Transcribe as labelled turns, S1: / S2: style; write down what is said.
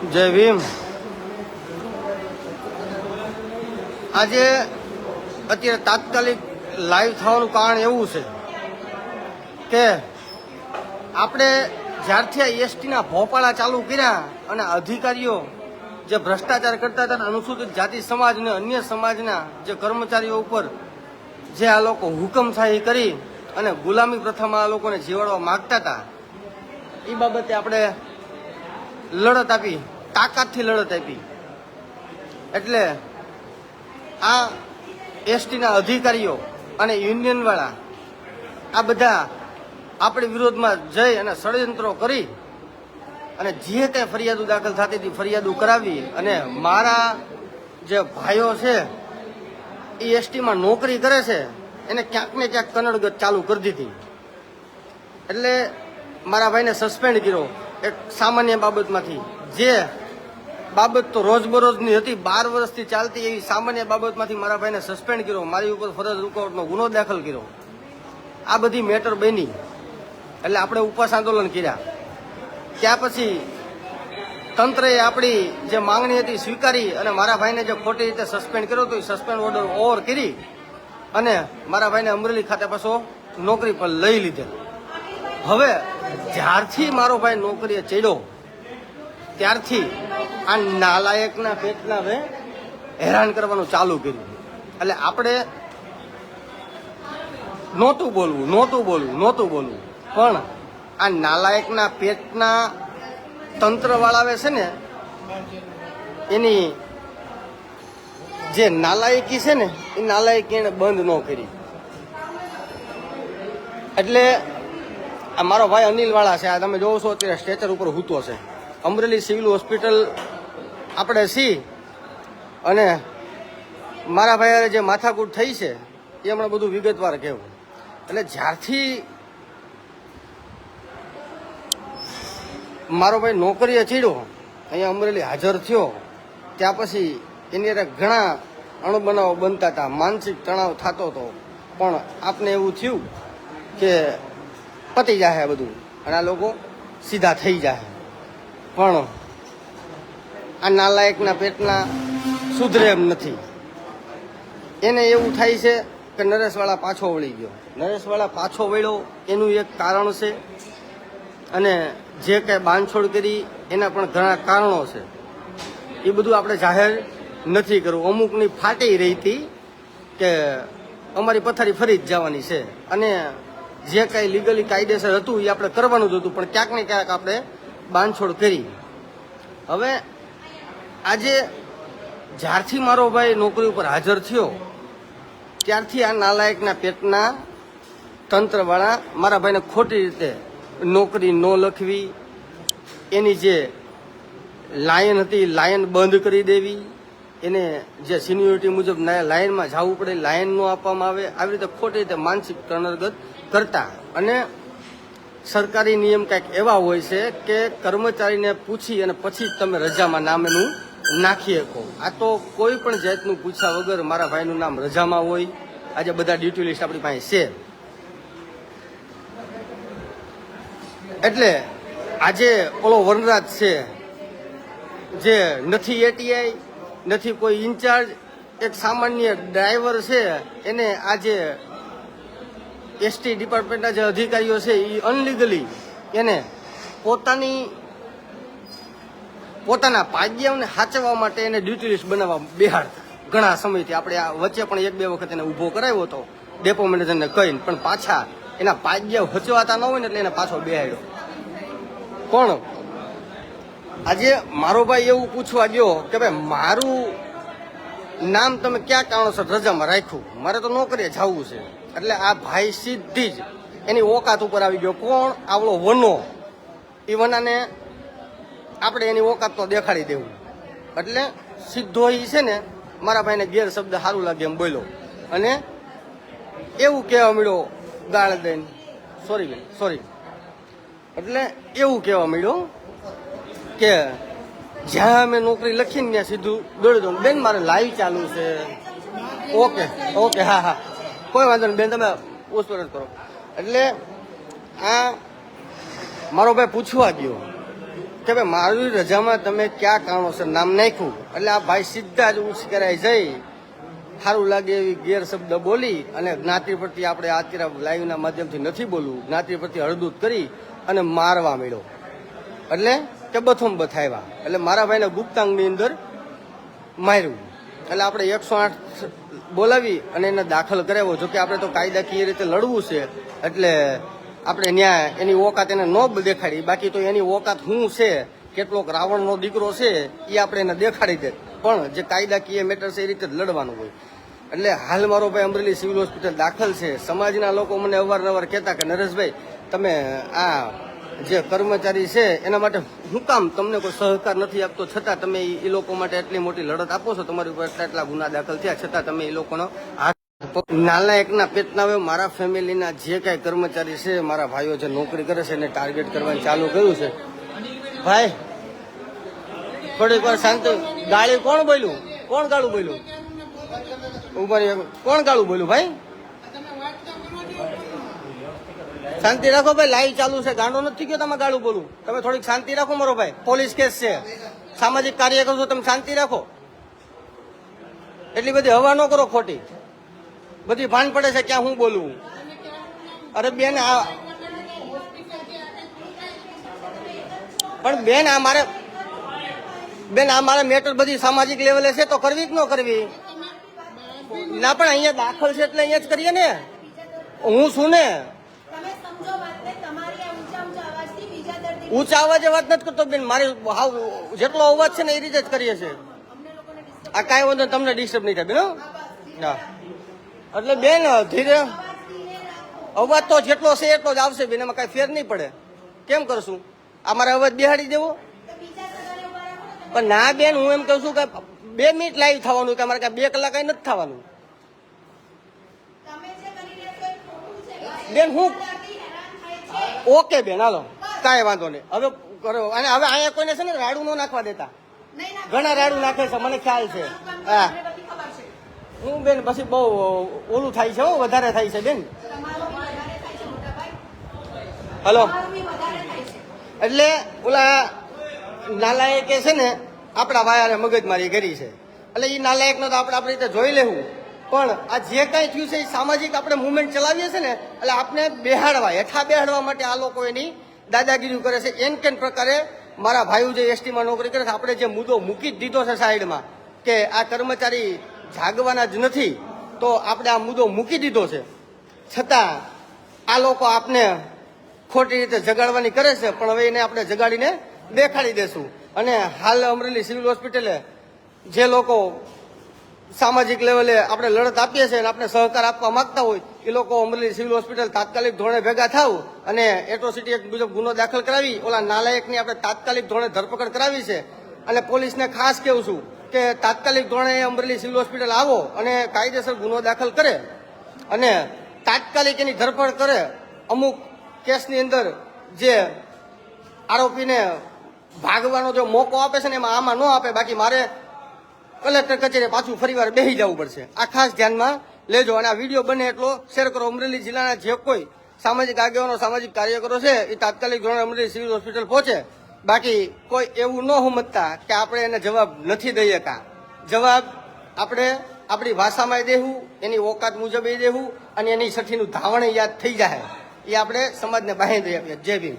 S1: જય ભીમ. આજે અત્યારે તાત્કાલિક લાઈવ થવાનું કારણ એવું છે કે આપણે જ્યારથી આ એસટીના ભોપાળા ચાલુ કર્યા અને અધિકારીઓ જે ભ્રષ્ટાચાર કરતા હતા અને અનુસૂચિત જાતિ સમાજ અને અન્ય સમાજના જે કર્મચારીઓ ઉપર જે આ લોકો હુકમશાહી કરી અને ગુલામી પ્રથામાં આ લોકોને જીવાડવા માગતા હતા એ બાબતે આપણે લડત આપી, તાકાતથી લડત આપી. એટલે આ એસટીના અધિકારીઓ અને યુનિયનવાળા આ બધા આપણી વિરોધમાં જઈ અને ષડયંત્રો કરી અને જે કંઈ ફરિયાદો દાખલ થતી હતી, ફરિયાદો કરાવી અને મારા જે ભાઈઓ છે, એ એસટીમાં નોકરી કરે છે, એને ક્યાંક ને ક્યાંક કનડગત ચાલુ કરી દીધી. એટલે મારા ભાઈને સસ્પેન્ડ કર્યો. એક સામાન્ય બાબતમાંથી. જે બાબત તો રોજબરોજની હતી, બાર વર્ષથી ચાલતી એવી સામાન્ય બાબતમાંથી મારા ભાઈને સસ્પેન્ડ કર્યો. મારી ઉપર ફરજ રૂકાવટનો ગુનો દાખલ કર્યો. આ બધી મેટર બની. એટલે આપણે ઉપવાસ આંદોલન કર્યા. ત્યાં પછી તંત્રએ આપણી જે માંગણી હતી સ્વીકારી અને મારા ભાઈને જે ખોટી રીતે સસ્પેન્ડ કર્યો તો એ સસ્પેન્ડ ઓર્ડર ઓવર કરી અને મારા ભાઈને અમરેલી ખાતે પાછો નોકરી પર લઈ લીધેલ. હવે જ્યારથી મારો ભાઈ નોકરીએ ચડ્યો, ત્યારથી આ નાલાયકના પેટના હવે હેરાન કરવાનું ચાલુ કર્યું. એટલે આપણે નહોતું બોલવું નહોતું બોલવું નહોતું બોલવું. પણ આ નાલાયકના પેટના તંત્રવાળાએ છે ને, એની જે નાલાયકી છે ને, એ નાલાયકી એને બંધ ન કરી. એટલે આ મારો ભાઈ અનિલ વાળા છે. આ તમે જોવો છો અત્યારે સ્ટ્રેચર ઉપર હૂતો છે. અમરેલી સિવિલ હોસ્પિટલ આપણે સી અને મારા ભાઈ જે માથાકૂટ થઈ છે, એ હમણાં બધું વિગતવાર કહેવું એટલે જ્યારથી મારો ભાઈ નોકરીએ ચીડ્યો, અહીંયા અમરેલી હાજર થયો, ત્યાં પછી એની અંદર ઘણા અણબનાવો બનતા હતા, માનસિક તણાવ થતો હતો. પણ આપને એવું થયું કે પતી જાય બધું. અને આ લોકો સીધા થઈ જાય પણ આ નાલાયકના પેટના સુધરે એમ નથી. એને એવું થાય છે કે નરેશવાળા પાછો વળી ગયો. નરેશવાળા પાછો વળ્યો, એનું એક કારણ છે. અને જે કંઈ બાંધછોડ કરી, એના પણ ઘણા કારણો છે. એ બધું આપણે જાહેર નથી કરવું. અમુકની ફાટી રહી હતી કે અમારી પથારી ફરી જ જવાની છે. અને જે કાંઈ લીગલી કાયદેસર હતું એ આપણે કરવાનું જ હતું, પણ ક્યાંક ને ક્યાંક આપણે બાંધછોડ કરી. હવે આજે જ્યારથી મારો ભાઈ નોકરી ઉપર હાજર થયો, ત્યારથી આ નાલાયકના પેટના તંત્રવાળા મારા ભાઈને ખોટી રીતે નોકરી ન લખવી, એની જે લાયન હતી, લાયન બંધ કરી દેવી એને જે સિનિયોરિટી મુજબ લાઇનમાં જવું પડે લાઇન ન આપવામાં આવે, આવી રીતે ખોટી રીતે માનસિક તણરગત કરતા. અને સરકારી નિયમ કંઈક એવા હોય છે કે કર્મચારીને પૂછી અને પછી તમે રજામાં નામ એનું નાખી શકો. આ તો કોઈ પણ જાતનું પૂછ્યા વગર મારા ભાઈનું નામ રજામાં હોય. આજે બધા ડ્યુટી લિસ્ટ આપણી પાસે છે. એટલે આજે ઓલો વનરાજ છે, જે નથી એટીઆઈ નથી, કોઈ ઇન્ચાર્જ, એક સામાન્ય ડ્રાઈવર છે, એને આજે એસટી ડિપાર્ટમેન્ટના જે અધિકારીઓ છે એ અનલીગલી એને પોતાની, પોતાના પાગ્યાઓને સાચવવા માટે એને ડ્યુટી લિસ્ટ બનાવવા બેહાડતા ઘણા સમયથી આપણે આ વચ્ચે પણ એક બે વખત એને ઊભો કરાવ્યો હતો, ડેપો મેનેજરને કહીને, પણ પાછા એના પાગ્યા હચવાતા ન હોય ને એટલે એને પાછો બેહાડ્યો. પણ આજે મારો ભાઈ એવું પૂછવા ગયો કે ભાઈ, મારું નામ તમે ક્યાં કારણોસર રજામાં રાખ્યું? મારે તો નોકરીએ જવું છે. એટલે આ ભાઈ સીધી જ એની ઓકાત ઉપર આવી ગયો. કોણ? આવડો વનો. એ વનાને આપણે એની ઓકાત તો દેખાડી દેવું. એટલે સીધો એ છે ને, મારા ભાઈને ગેરશબ્દ સારું લાગે એમ બોલ્યો. અને એવું કહેવા મળ્યો ગાળ દઈને સોરી બેન સોરી એટલે એવું કહેવા મળ્યું કે જ્યાં અમે નોકરી લખીને ત્યાં સીધું દોડી દઉં બેન, મારે લાઈવ ચાલુ છે. ઓકે ઓકે, હા હા. કોઈ વાંધો નહીં. બેન, તમે પૂછપરછ કરો. એટલે આ મારો ભાઈ પૂછવા ગયો કે ભાઈ, મારી રજામાં તમે ક્યાં કારણોસર નામ નાખ્યું? એટલે આ ભાઈ સીધા જ ઉશ્કેરાઈ જઈ. સારું લાગે એવી ગેરશબ્દ બોલી અને જ્ઞાતિ પ્રત્યે આપણે અત્યારે લાઈવના માધ્યમથી નથી બોલવું. જ્ઞાતિ પ્રત્યે હળદૂત કરી અને મારવા મળ્યો એટલે કે બથમ બથાવ્યા. એટલે મારા ભાઈને ગુપ્તાંગની અંદર માર્યું. એટલે આપણે એકસો આઠ બોલાવી અને એને દાખલ કરાવ્યો. જો કે આપણે તો કાયદાકીય રીતે લડવું છે, એટલે આપણે ન્યાય, એની ઓકાત એને ન દેખાડી. બાકી તો એની ઓકાત શું છે, કેટલોક રાવણનો દીકરો છે, એ આપણે એને દેખાડી દે. પણ જે કાયદાકીય મેટર છે એ રીતે લડવાનું હોય. એટલે હાલ મારો ભાઈ અમરેલી સિવિલ હોસ્પિટલ દાખલ છે. સમાજના લોકો મને અવારનવાર કહેતા કે, નરેશભાઈ, તમે આ જે કર્મચારી છે, એના માટે હું કામ તમને કોઈ સહકાર નથી આપતો, છતાં તમે એ લોકો માટે એટલી મોટી લડત આપો છો, તમારી ઉપર એટલા એટલા ગુના દાખલ થયા, છતાં તમે એ લોકોનો નાલાયકના પેટનાવે મારા ફેમિલીના જે કાંઈ કર્મચારી છે, મારા ભાઈઓ જે નોકરી કરે છે, એને ટાર્ગેટ કરવાનું ચાલુ કર્યું છે. ભાઈ, થોડીક વાર શાંતિ ગાળી કોણ બોલ્યું? કોણ ગાળું બોલ્યું? ઉપર કોણ ગાળું બોલ્યું, ભાઈ? શાંતિ રાખો ભાઈ, લાઈવ ચાલુ છે. ગાંડો નથી ગયો તમે ગાળું બોલું તમે થોડીક શાંતિ રાખો મારો ભાઈ. પોલીસ કેસ છે. સામાજિક કાર્ય કરો છો, તમે શાંતિ રાખો. એટલી બધી હવા ન કરો ખોટી. બધી ભાન પડે છે ક્યાં હું બોલું અરે બેન, આ પણ બેન, આ મારે બેન, આ મારે મેટર બધી સામાજિક લેવલે છે, તો કરવી જ ન કરવી? ના, પણ અહીંયા દાખલ છે એટલે અહીંયા જ કરીએ ને. હું છું ને
S2: તમે સમજો વાતને તમારી આ ઊંચા ઊંચા અવાજથી બીજા દર્દી
S1: ઊંચા અવાજે વાત નથી કરતો બેન. મારે હાવ જેટલો અવાજ છે ને એ રીતે જ કરીએ છીએ. આ કાંઈ વાંધો તમને ડિસ્ટર્બ નહીં થાય બેન ના. એટલે બેન, ધીરે. અવાજ તો જેટલો છે એટલો જ આવશે બેન, એમાં કાંઈ ફેર નહીં પડે. કેમ કરશું? મારે અવાજ બિહાડી દેવો? પણ ના બેન, હું એમ કહું છું કે બે મિનિટ લાઈવ થવાનું કે અમારે કાંઈ બે કલાક કાંઈ નથી થવાનું. બેન, હું ઓકે બેન, હાલો. કાંઈ વાંધો નહીં. હવે કરો. અને હવે અહીંયા કોઈને છે ને રાડું ન નાખવા દેતા. ઘણા રાડું નાખે છે મને ખ્યાલ છે. હા. હું બેન પછી બહુ ઓલું થાય છે હો વધારે થાય છે બેન. હલો. એટલે ઓલા નાલાયકે છે ને આપણા વાયારે મગજમારી કરી છે. એટલે એ નાલાયકનો તો આપણે આપણી રીતે જોઈ લેવું. પણ આ જે કાંઈ થયું છે એ સામાજિક આપણે મુવમેન્ટ ચલાવીએ છીએ ને એટલે આપણે બેહાડવા હેઠા બેહાડવા માટે આ લોકો એની દાદાગીરી કરે છે, એન કેન પ્રકારે મારા ભાઈઓ જે એસટીમાં નોકરી કરે છે, આપણે જે મુદ્દો મૂકી જ દીધો છે સાઈડમાં કે આ કર્મચારી જાગવાના જ નથી, તો આપણે આ મુદ્દો મૂકી દીધો છે. છતાં આ લોકો આપને ખોટી રીતે જગાડવાની કરે છે, પણ હવે એને આપણે જગાડીને દેખાડી દેશું. અને હાલ અમરેલી સિવિલ હોસ્પિટલે જે લોકો સામાજિક લેવલે આપણે લડત આપીએ છીએ અને આપણે સહકાર આપવા માંગતા હોય, એ લોકો અમરેલી સિવિલ હોસ્પિટલ તાત્કાલિક ધોરણે ભેગા થાવ અને એટ્રોસિટી એક બીજો ગુનો દાખલ કરાવી, ઓલા નાલાયકની આપણે તાત્કાલિક ધોરણે ધરપકડ કરાવી છે. અને પોલીસને ખાસ કેવું છું કે તાત્કાલિક ધોરણે અમરેલી સિવિલ હોસ્પિટલ આવો અને કાયદેસર ગુનો દાખલ કરે અને તાત્કાલિક એની ધરપકડ કરે. અમુક કેસની અંદર જે આરોપીને ભાગવાનો જો મોકો આપે છે ને એમાં આમાં ન આપે, બાકી મારે કલેક્ટર કચેરી પાછું ફરીવાર બેસી જવું પડશે. આ ખાસ ધ્યાનમાં લેજો અને આ વીડિયો બને એટલો શેર કરો. અમરેલી જિલ્લાના જે કોઈ સામાજિક આગેવાનો, સામાજિક કાર્યકરો છે, એ તાત્કાલિક ધોરણે અમરેલી સિવિલ હોસ્પિટલ પહોંચે. બાકી કોઈ એવું ન સમજતા કે આપણે એને જવાબ નથી દઈ શકા જવાબ આપણે આપણી ભાષામાં દેવું એની ઓકાત મુજબ એ દેવું અને એની સઠીનું ધાવણ યાદ થઈ જાય. એ આપણે સમાજને બાહી દઈ આપીએ જય ભીમ.